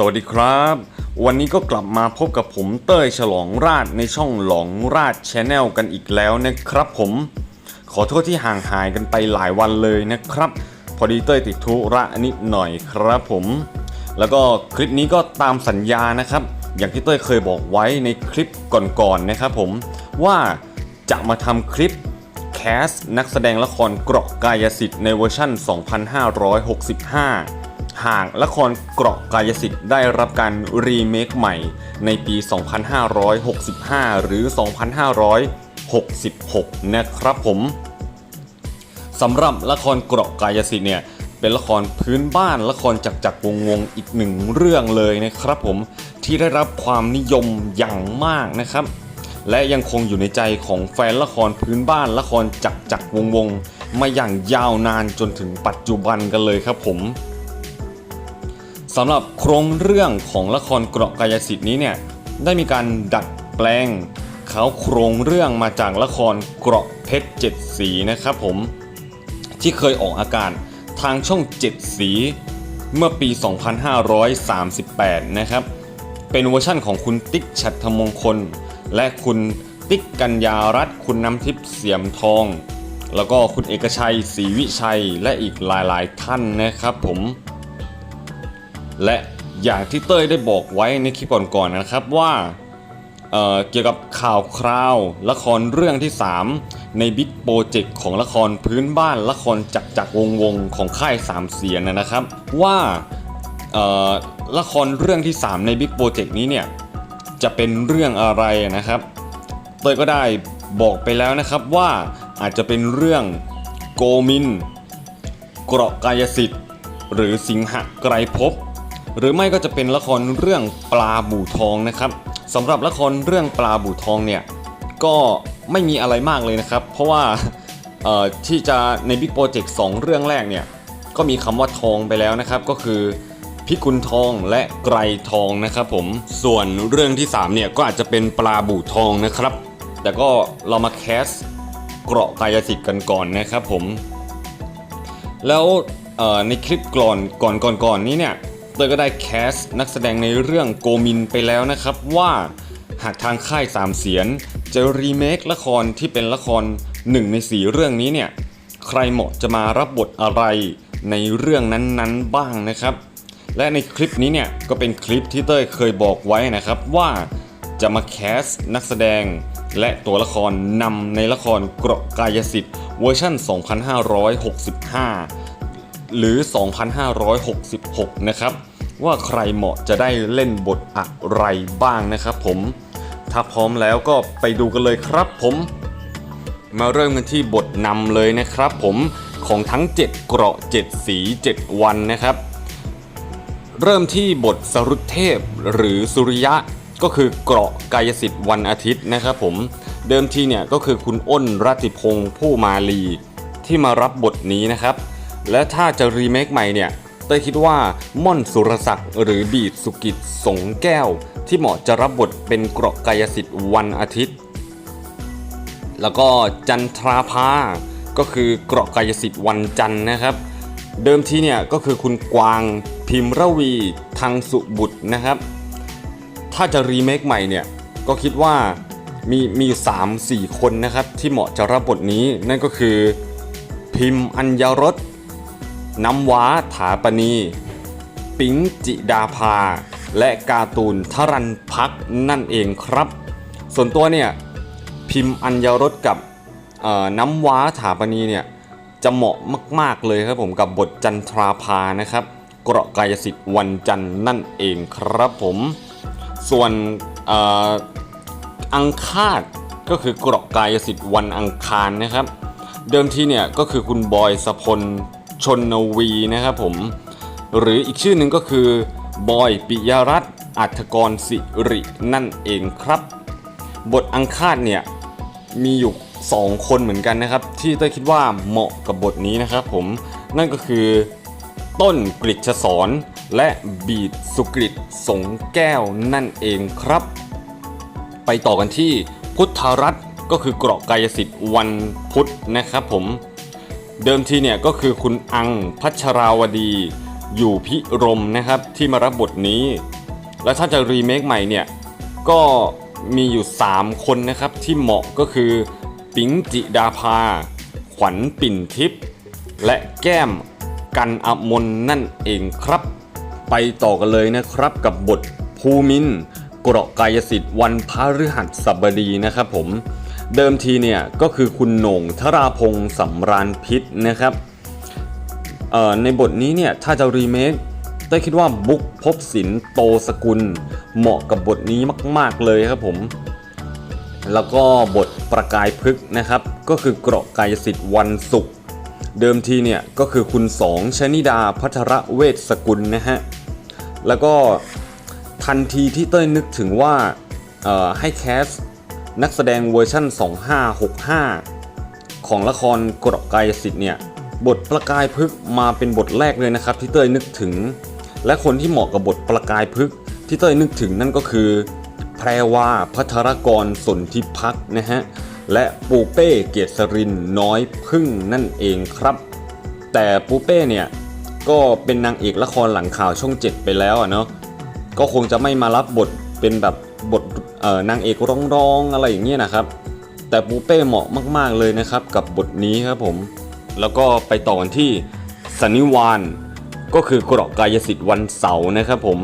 สวัสดีครับ วันนี้ก็กลับมาพบกับผมเต้ยฉลองราชในช่องหลองราชชแนลกันอีกแล้วนะครับผม ขอโทษที่ห่างหายกันไปหลายวันเลยนะครับ พอดีเต้ยติดธุระนิดหน่อยครับผม แล้วก็คลิปนี้ก็ตามสัญญานะครับ อย่างที่เต้ยเคยบอกไว้ในคลิปก่อนๆนะครับผมว่าจะมาทำคลิปแคสนักแสดงละครเกราะกายสิทธิ์ในเวอร์ชั่น 2565 หากละครเกราะกายสิทธิ์ได้รับการรีเมคใหม่ในปี 2565 หรือ 2566 นะครับผมสำหรับละครเกราะกายสิทธิ์เนี่ยเป็นละครพื้นบ้านละครจักจักรวงวงอีกหนึ่งเรื่องเลยนะครับผมที่ได้รับความนิยมอย่างมากนะครับ และยังคงอยู่ในใจของแฟนละครพื้นบ้านละครจักจักรวงวงมาอย่างยาวนานจนถึงปัจจุบันกันเลยครับผม สำหรับโครงเรื่องของละครเกราะกายสิทธิ์นี้เนี่ยได้มีการดัดแปลงเขาโครงเรื่องมาจากละครเกราะเพชรเจ็ดสีนะครับผมที่เคยออกอากาศทางช่อง7สีเมื่อปี 2538 นะครับ เป็นเวอร์ชั่นของคุณติ๊กฉัตรมงคล และคุณติ๊กกัญญารัตน์คุณน้ำทิพย์เสียมทอง แล้วก็คุณเอกชัยศรีวิชัยและอีกหลายๆ ท่านนะครับผม และอย่างที่เต้ยได้บอกไว้ในคลิปก่อนๆนะครับว่าเเกี่ยวกับข่าวคราว ละครเรื่องที่ 3 ในบิ๊กโปรเจกต์ของละครพื้นบ้านละครจักจักวงวงของค่ายสามเสียนนะนะครับ ว่าละครเรื่องที่ 3 ในบิ๊กโปรเจกต์นี้เนี่ยจะเป็นเรื่องอะไรนะครับเต้ยก็ได้บอกไปแล้วนะครับว่าอาจจะเป็นเรื่องโกมิน เกราะกายสิทธิ์ หรือสิงหะไกรภพ หรือไม่ก็จะเป็นละครเรื่องปลาบู่ทองนะครับสำหรับละครเรื่องปลาบู่ทองเนี่ยก็ไม่มีอะไรมากเลยนะครับ เพราะว่าที่จะในบิ๊กโปรเจกต์สเรื่องแรกเนี่ยก็มีคำว่าทองไปแล้วนะครับ ก็คือพิกุลทองและไกรทองนะครับผมส่วนเรื่องที่3เนี่ยก็อาจจะเป็นปลาบู่ทองนะครับ แต่ก็เรามาแคสเกราะกายสิทธิ์กันก่อนนะครับผม แล้วในคลิปก่อนก่อนก่อนก่อนนี้เนี่ย เตยก็ได้แคสนักแสดงในเรื่องโกมินไปแล้วนะครับว่าหากทางค่ายสามเสียนจะรีเมคละครที่เป็นละคร1ใน4เรื่องนี้เนี่ยใครเหมาะจะมารับบทอะไรในเรื่องนั้นๆบ้างนะครับ และในคลิปนี้เนี่ยก็เป็นคลิปที่เต้ยเคยบอกไว้นะครับว่าจะมาแคสนักแสดงและตัวละครนำในละครเกราะกายสิทธิ์เวอร์ชัน2565 หรือ 2566 นะครับ ว่าใครเหมาะจะได้เล่นบทอะไรบ้างนะครับผมถ้าพร้อมแล้วก็ไปดูกันเลยครับผม มาเริ่มกันที่บทนำเลยนะครับผมของทั้ง 7 เกราะ 7 สี 7 วันนะครับ เริ่มที่บทสรุตเทพหรือสุริยะก็คือเกราะกายสิทธิ์วันอาทิตย์นะครับผมเดิมทีเนี่ยก็คือคุณอ้นรัติพงษ์ผู้มาลีที่มารับบทนี้นะครับ และถ้าจะรีเมคใหม่เนี่ย เต้ยคิดว่าม่อนสุรศักดิ์หรือบีดสุกิจสงแก้ว ที่เหมาะจะรับบทเป็นเกราะกายสิทธิ์วันอาทิตย์ แล้วก็จันทราภาก็คือเกราะกายสิทธิ์วันจันทร์นะครับ เดิมทีเนี่ยก็คือคุณกวางพิมพ์ระวีทางสุบุตรนะครับ ถ้าจะรีเมคใหม่เนี่ยก็คิดว่ามีมีอยู่3 4 คนนะครับที่เหมาะจะรับบทนี้นั่นก็คือพิมพ์อัญญรส น้ำว้าถาปณี ปิงจิดาภา และการ์ตูนทรันพักนั่นเองครับ ส่วนตัวเนี่ยพิมพ์อัญญรสกับน้ำว้าถาปณีเนี่ยจะเหมาะมาก ๆ เลยครับผมกับบทจันทราภานะครับ เกราะกายสิทธิ์วันจันทร์นั่นเองครับผม ส่วนอ่ออังคาดก็คือเกราะกายสิทธิ์วันอังคารนะครับ เดิมทีเนี่ยก็คือคุณบอยสพล ชนนวีนะครับผม หรืออีกชื่อหนึ่งก็คือบอยปิยรัตน์อัธกรสิรินั่นเองครับ บทอังคาดเนี่ยมีอยู่ 2 คนเหมือนกันนะครับ ที่เต้คิดว่าเหมาะกับบทนี้นะครับผมนั่นก็คือต้นกฤษสอนและบีดสุกฤตสงแก้วนั่นเองครับ ไปต่อกันที่พุทธรัตน์ก็คือเกราะกายสิทธิ์วันพุธนะครับผม เดิมทีเนี่ยก็คือคุณอังพัชราวดีอยู่พิรมนะครับที่มารับบทนี้ แล้วถ้าจะรีเมคใหม่เนี่ยก็มีอยู่ 3 คนนะครับที่เหมาะก็คือปิงจิดาภา ขวัญปิ่นทิพย์และแก้มกันอมนนั่นเองครับ ไปต่อกันเลยนะครับกับบทภูมินทร์เกราะกายสิทธิ์วันพฤหัสบดีนะครับผม เดิมทีเนี่ยก็คือคุณโหน่งธราพงศ์สำราญพิษนะครับในบทนี้เนี่ยถ้าจะรีเมคเต้คิดว่าบุ๊กภพบสินโตสกุล เหมาะกับบทนี้มาก ๆ เลยครับผม แล้วก็บทประกายพฤกษ์นะครับ ก็คือเกราะกายสิทธิ์วันศุกร์เดิมทีเนี่ยก็คือคุณสองชนิดาพัทระเวชสกุลนะฮะ แล้วก็ทันทีที่เต้ยนึกถึงว่าให้แคส นักแสดงเวอร์ชั่น 2565 ของละครกรกายสิทธิ์เนี่ย บทประกายพฤกษมาเป็นบทแรกเลยนะครับที่เต้ยนึกถึง และคนที่เหมาะกับบทประกายพฤกษที่เต้ยนึกถึงนั่นก็คือ แพรวาพัทรกรสนธิพักนะฮะ และปูเป้เกษรินน้อยพึ่งนั่นเองครับ แต่ปูเป้เนี่ยก็เป็นนางเอกละครหลังข่าวช่อง 7 ไปแล้วอะเนาะก็คงจะไม่มารับบทเป็นแบบบท นางเอกร้องๆอะไรอย่างเงี้ยนะครับ แต่ปูเป้เหมาะมากๆเลยนะครับกับบทนี้ครับผมแล้วก็ไปต่อกันที่สันนิวานก็คือเกราะกายสิทธิ์วันเสาร์นะครับผม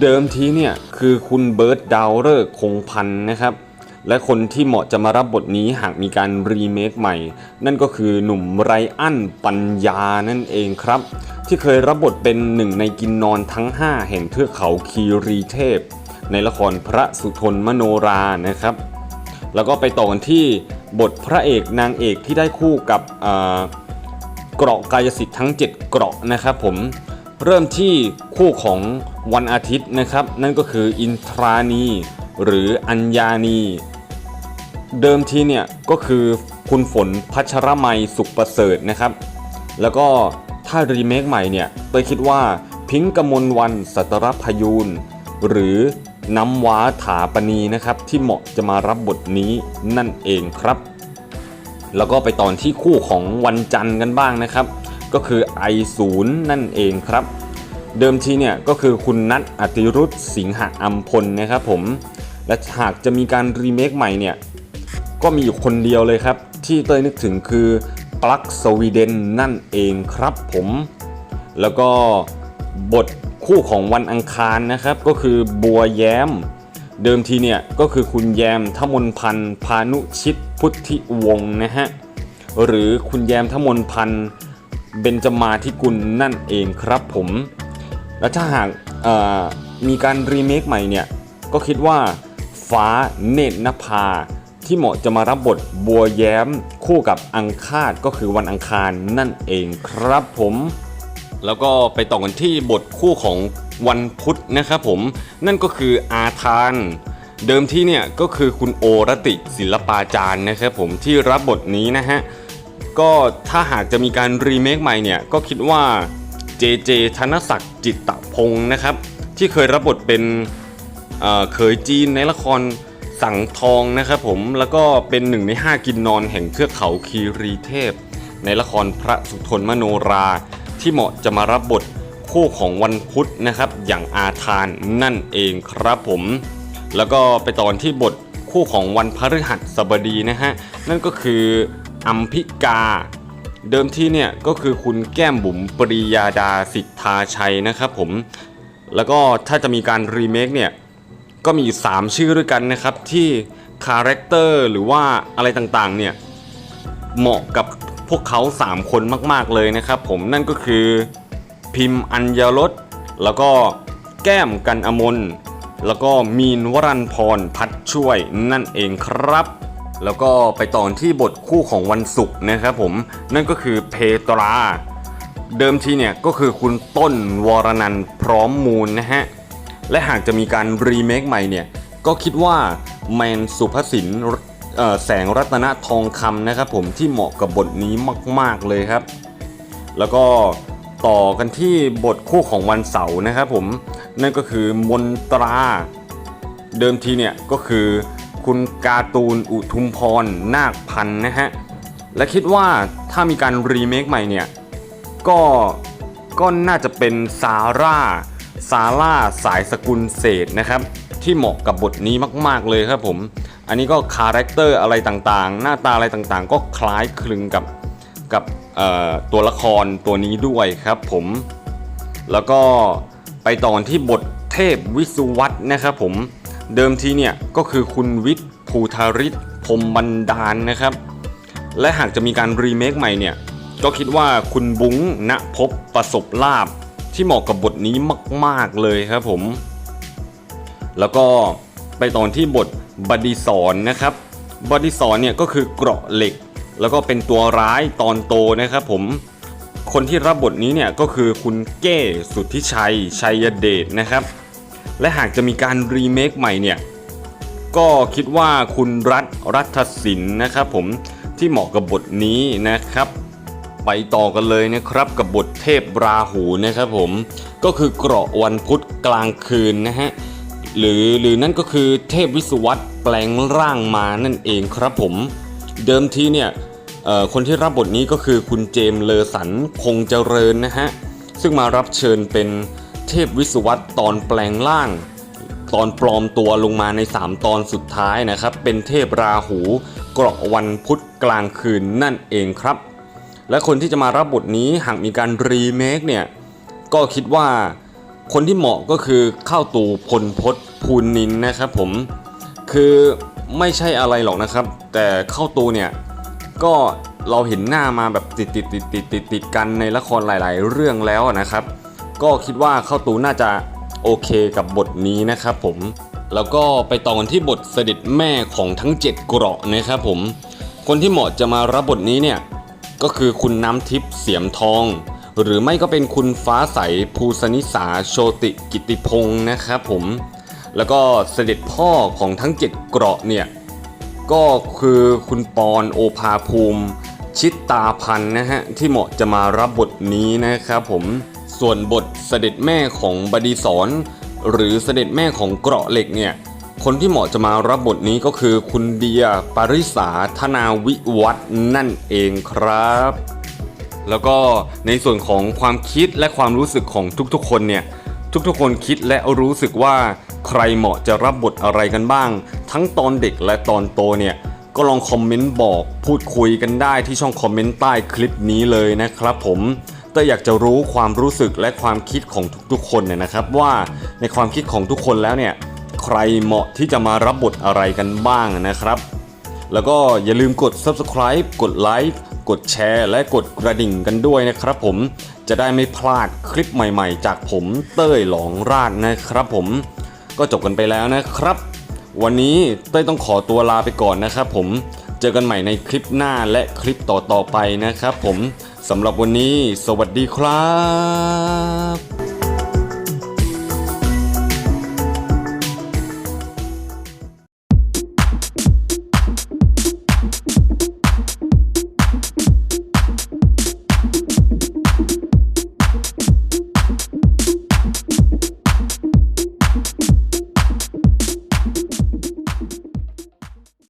เดิมทีเนี่ยคือคุณเบิร์ตดาวฤกษ์คงพันนะครับ และคนที่เหมาะจะมารับบทนี้หากมีการรีเมคใหม่ นั่นก็คือหนุ่มไรอันปัญญานั่นเองครับ ที่เคยรับบทเป็นหนึ่งในกินนอนทั้ง 5 แห่งเทือกเขาคีรีเทพ ในละครพระสุทนมโนรานะครับ แล้วก็ไปต่อกันที่บทพระเอกนางเอกที่ได้คู่กับเกราะกายสิทธิ์ทั้ง 7 เกราะนะครับผมเริ่มที่คู่ของวันอาทิตย์นะครับ นั่นก็คืออินทรานีหรืออัญญานี เดิมทีเนี่ยก็คือคุณฝนพัชรมัยสุขประเสริฐนะครับ แล้วก็ถ้ารีเมคใหม่เนี่ยเตยคิดว่าพิงค์กมลวันสัตรพยูนหรือ น้ำว้าถาปณีนะครับ ที่เหมาะจะมารับบทนี้นั่นเองครับ แล้วก็ไปตอนที่คู่ของวันจันทร์กันบ้างนะครับ ก็คือไอศูนย์นั่นเองครับ เดิมทีเนี่ยก็คือคุณนัทอติรุธสิงหอัมพลนะครับผม และหากจะมีการรีเมคใหม่เนี่ยก็มีอยู่คนเดียวเลยครับ ที่เต้ยนึกถึงคือปลั๊กสวีเดนนั่นเองครับผม แล้วก็บท คู่ของวันอังคารนะครับก็คือบัวแย้ม เดิมทีเนี่ยก็คือคุณแยมทมนพันธ์พานุชิตพุทธิวงศ์นะฮะหรือคุณแยมทมนพันธ์เบญจมาธิกุลนั่นเองครับผม และถ้าหากมีการรีเมคใหม่เนี่ยก็คิดว่าฟ้าเนตรนภาที่เหมาะจะมารับบทบัวแย้มคู่กับอังคาดก็คือวันอังคารนั่นเองครับผม แล้วก็ไปต่อกันที่บทคู่ของวันพุธนะครับผมนั่นก็คืออาทาน เดิมที่เนี่ยก็คือคุณโอรติศิลปาจารย์นะครับผมที่รับบทนี้นะฮะก็ถ้าหากจะมีการรีเมคใหม่เนี่ยก็คิดว่าเจเจธนศักดิ์จิตตพงศ์นะครับ ที่เคยรับบทเป็นเขยจีนในละครสังทองนะครับผมแล้วก็เป็นหนึ่งใน 5 กินนอนแห่งเทือกเขาคีรีเทพ ในละครพระสุทนมโนรา ที่เหมาะจะมารับบทคู่ของวันพุธนะครับ อย่างอาทานนั่นเองครับผม แล้วก็ไปตอนที่บทคู่ของวันพฤหัสบดีนะฮะนั่นก็คืออัมพิกา เดิมที่เนี่ยก็คือคุณแก้มบุ๋มปริยาดาสิทธาชัยนะครับผมแล้วก็ถ้าจะมีการรีเมคเนี่ยก็มีอยู่3ชื่อด้วยกันนะครับที่คาแรคเตอร์หรือว่าอะไรต่างๆเนี่ยเหมาะกับ พวกเขา 3 คนมากๆเลยนะครับผมนั่นก็คือพิมพ์อัญญรสแล้วก็แก้มกันอมนแล้วก็มีนวรันพรพัดช่วยนั่นเองครับ แล้วก็ไปต่อที่บทคู่ของวันศุกร์นะครับผมนั่นก็คือเพตรา เดิมทีเนี่ยก็คือคุณต้นวรนันพร้อมมูลนะฮะ และหากจะมีการรีเมคใหม่เนี่ย ก็คิดว่าแมนสุภสิน แสงรัตนทองคำนะครับผมที่เหมาะกับบทนี้มาก ๆเลยครับ แล้วก็ต่อกันที่บทคู่ของวันเสาร์นะครับผมนั่นก็คือมนตรา เดิมทีเนี่ยก็คือคุณกาตูนอุทุมพรนาคพันธ์นะฮะและคิดว่าถ้ามีการรีเมคใหม่เนี่ยก็ก็น่าจะเป็นซาร่าซาร่าสายสกุลเศษนะครับ ที่เหมาะกับบทนี้มาก ๆเลยครับผม อันนี้ก็คาแรคเตอร์อะไรต่างๆ หน้าตาอะไรต่างๆ ก็คล้ายคลึงกับกับตัวละครตัวนี้ด้วยครับผม แล้วก็ไปต่อนที่บทเทพวิสุวัตนะครับผม เดิมทีเนี่ยก็คือคุณวิทย์ภูธาริศพรมบันดาลนะครับ และหากจะมีการรีเมคใหม่เนี่ยก็คิดว่าคุณบุ้งณพบประสบลาบที่เหมาะกับบทนี้มาก ๆเลยครับผม แล้วก็ ไปตอนที่บทบดีสอนนะครับบดีสอนเนี่ยก็คือเกราะเหล็ก แล้วก็เป็นตัวร้ายตอนโตนะครับผมคนที่รับบทนี้เนี่ยก็คือคุณเก้สุทธิชัยชัยเดชนะครับ และหากจะมีการรีเมคใหม่เนี่ยก็คิดว่าคุณรัฐรัฐศิลป์นะครับผมที่เหมาะกับบทนี้นะครับ ไปต่อกันเลยนะครับกับบทเทพราหูนะครับผมก็คือเกราะวันพุธกลางคืนนะฮะ หรือหรือนั่นก็คือเทพวิสุวัตแปลงร่างมานั่นเองครับผม เดิมทีเนี่ยคนที่รับบทนี้ก็คือคุณเจมส์เลอสันคงเจริญนะฮะ ซึ่งมารับเชิญเป็นเทพวิสุวัตตอนแปลงร่าง ตอนปลอมตัวลงมาใน 3 ตอนสุดท้ายนะครับ เป็นเทพราหูเกราะวันพุธกลางคืนนั่นเองครับ และคนที่จะมารับบทนี้หากมีการรีเมคเนี่ยก็คิดว่า คนที่เหมาะก็คือเข้าตูพลพศภูนินนะครับผมคือไม่ใช่อะไรหรอกนะครับ แต่เข้าตูเนี่ยก็เราเห็นหน้ามาแบบติดติดติดติดติดติดกันในละครหลาย ๆ เรื่องแล้วนะครับ ก็คิดว่าเข้าตูน่าจะโอเคกับบทนี้นะครับผมแล้วก็ไปต่อกันที่บทเสด็จแม่ของทั้ง 7 เกราะนะครับผม คนที่เหมาะจะมารับบทนี้เนี่ยก็คือคุณน้ำทิพย์เสียมทอง หรือไม่ก็เป็นคุณฟ้าใสภูสนิสาโชติกิติพงศ์นะครับผมแล้วก็เสด็จพ่อของทั้ง 7 เกราะเนี่ยก็คือคุณปอนโอภาภูมิ ชิตตาพันนะฮะที่เหมาะจะมารับบทนี้นะครับผมส่วนบทเสด็จแม่ของบดีสอนหรือเสด็จแม่ของเกราะเหล็กเนี่ยคนที่เหมาะจะมารับบทนี้ก็คือคุณเดียปริสาธนาวิวัฒน์นั่นเองครับ แล้วก็ในส่วนของความคิดและความรู้สึกของทุกๆ คนเนี่ยทุกๆ คนคิดและรู้สึกว่าใครเหมาะจะรับบทอะไรกันบ้าง ทั้งตอนเด็กและตอนโตเนี่ยก็ลองคอมเมนต์บอกพูดคุยกันได้ที่ช่องคอมเมนต์ใต้คลิปนี้เลยนะครับผมแต่อยากจะรู้ความรู้สึกและความคิดของทุกๆ คนเนี่ยนะครับว่าในความคิดของทุกคนแล้วเนี่ยใครเหมาะที่จะมารับบทอะไรกันบ้างนะครับ แล้วก็อย่าลืมกด subscribe กดไลค์ กดแชร์ และกดกระดิ่งกันด้วยนะครับผมจะได้ไม่พลาดคลิปใหม่ๆ จากผมเต้ยหลองราดนะครับผมก็จบกันไปแล้วนะครับ วันนี้เต้ยต้องขอตัวลาไปก่อนนะครับผมเจอกันใหม่ในคลิปหน้าและคลิปต่อๆไปนะครับผมสำหรับวันนี้ สวัสดีครับ